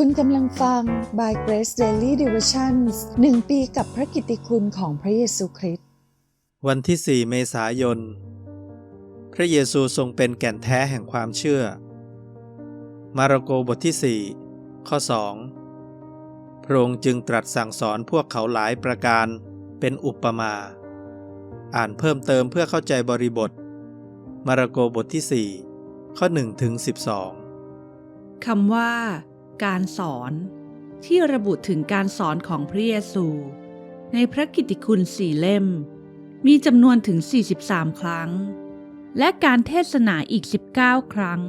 คุณกำลังฟัง By Grace Daily Devotions หนึ่งปีกับพระกิตติคุณของพระเยซูคริสต์ วันที่ 4 เมษายน พระเยซูทรงเป็นแก่นแท้แห่งความเชื่อ มาระโกบทที่ 4 ข้อ 2 พระองค์จึงตรัสสั่งสอนพวกเขาหลายประการเป็นอุปมา อ่านเพิ่มเติมเพื่อเข้าใจบริบท มาระโกบทที่ 4 ข้อ 1 ถึง 12คำว่า การสอนที่ระบุถึงการสอนของพระเยซู ในพระกิตติคุณสี่เล่ม มีจำนวนถึง 43 ครั้ง และการเทศนาอีก 19 ครั้ง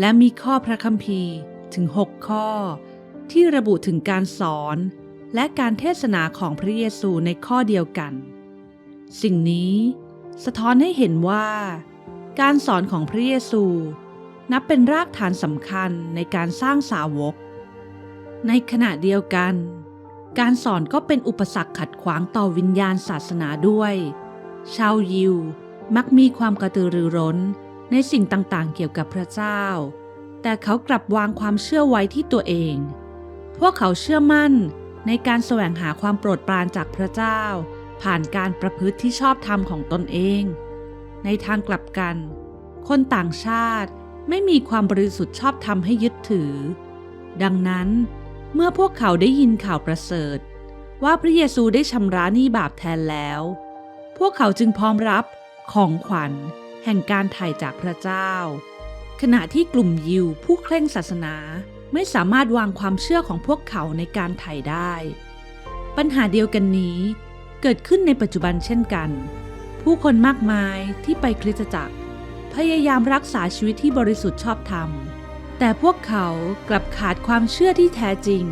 และมีข้อพระคัมภีร์ถึง 6 ข้อ ที่ระบุถึงการสอนและการเทศนาของพระเยซูในข้อเดียวกัน สิ่งนี้สะท้อนให้เห็นว่า การสอนของพระเยซู นับเป็นรากฐานสำคัญในการสร้างสาวก ในขณะเดียวกัน การสอนก็เป็นอุปสรรคขัดขวางต่อวิญญาณศาสนาด้วย ชาวยิวมักมีความกระตือรือร้นในสิ่งต่างๆ เกี่ยวกับพระเจ้า แต่เขากลับวางความเชื่อไว้ที่ตัวเอง พวกเขาเชื่อมั่นในการแสวงหาความโปรดปรานจากพระเจ้า ผ่านการประพฤติที่ชอบธรรมของตนเอง ในทางกลับกัน คนต่างชาติ ไม่มีความบริสุทธิ์ชอบธรรมให้ยึดถือ ดังนั้น เมื่อพวกเขาได้ยินข่าวประเสริฐ ว่าพระเยซูได้ชำระหนี้บาปแทนแล้ว พวกเขาจึงพร้อมรับของขวัญแห่งการไถ่จากพระเจ้า ขณะที่กลุ่มยิวผู้เคร่งศาสนาไม่สามารถวางความเชื่อของพวกเขาในการไถ่ได้ ปัญหาเดียวกันนี้เกิดขึ้นในปัจจุบันเช่นกัน ผู้คนมากมายที่ไปคริสตจักร พยายามรักษาชีวิตที่บริสุทธิ์ชอบธรรม แต่พวกเขากลับขาดความเชื่อที่แท้จริง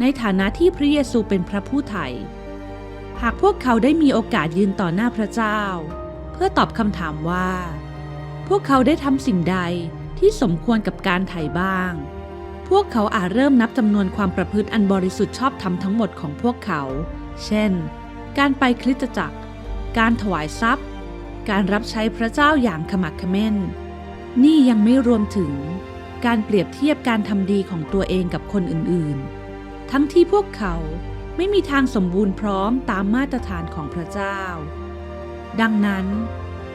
ในฐานะที่พระเยซูเป็นพระผู้ไถ่หากพวกเขาได้มีโอกาสยืนต่อหน้าพระเจ้า เพื่อตอบคำถามว่า พวกเขาได้ทำสิ่งใดที่สมควรกับการไถ่บ้าง พวกเขาอาจเริ่มนับจำนวนความประพฤติอันบริสุทธิ์ชอบธรรมทั้งหมดของพวกเขา เช่น การไปคริสตจักร การถวายทรัพย์ การรับใช้พระเจ้าอย่างขมักเขม้น นี่ยังไม่รวมถึงการเปรียบเทียบการทำดีของตัวเองกับคนอื่นๆ ทั้งที่พวกเขาไม่มีทางสมบูรณ์พร้อมตามมาตรฐานของพระเจ้า ดังนั้น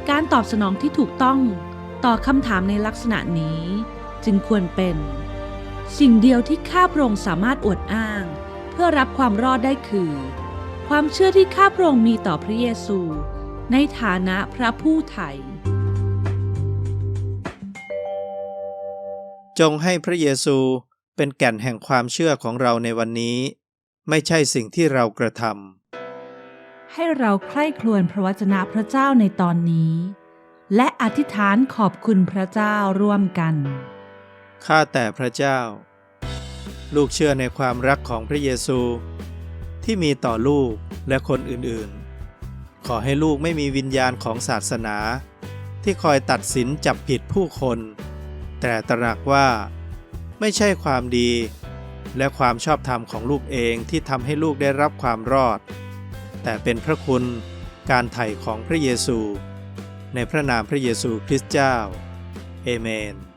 การตอบสนองที่ถูกต้องต่อคำถามในลักษณะนี้จึงควรเป็น สิ่งเดียวที่ข้าพระองค์สามารถอวดอ้าง เพื่อรับความรอดได้คือ ความเชื่อที่ข้าพระองค์มีต่อพระเยซู ในฐานะพระผู้ไถ่จงให้พระเยซูเป็นแก่นแห่งความเชื่อของเราในวันนี้ ไม่ใช่สิ่งที่เรากระทให้เราใคร่ครวญพระวจนะพระเจ้าในตอนนี้ และอธิษฐานขอบคุณพระเจ้าร่วมกันำข้าแต่พระเจ้า ลูกเชื่อในความรักของพระเยซู ที่มีต่อลูกและคนอื่นๆ ขอให้ลูกไม่มีวิญญาณของศาสนา ที่คอยตัดสินจับผิดผู้คน แต่ตระหนักว่า ไม่ใช่ความดี และความชอบธรรมของลูกเองที่ทำให้ลูกได้รับความรอด แต่เป็นพระคุณการไถ่ของพระเยซู ในพระนามพระเยซูคริสต์เจ้า เอเมน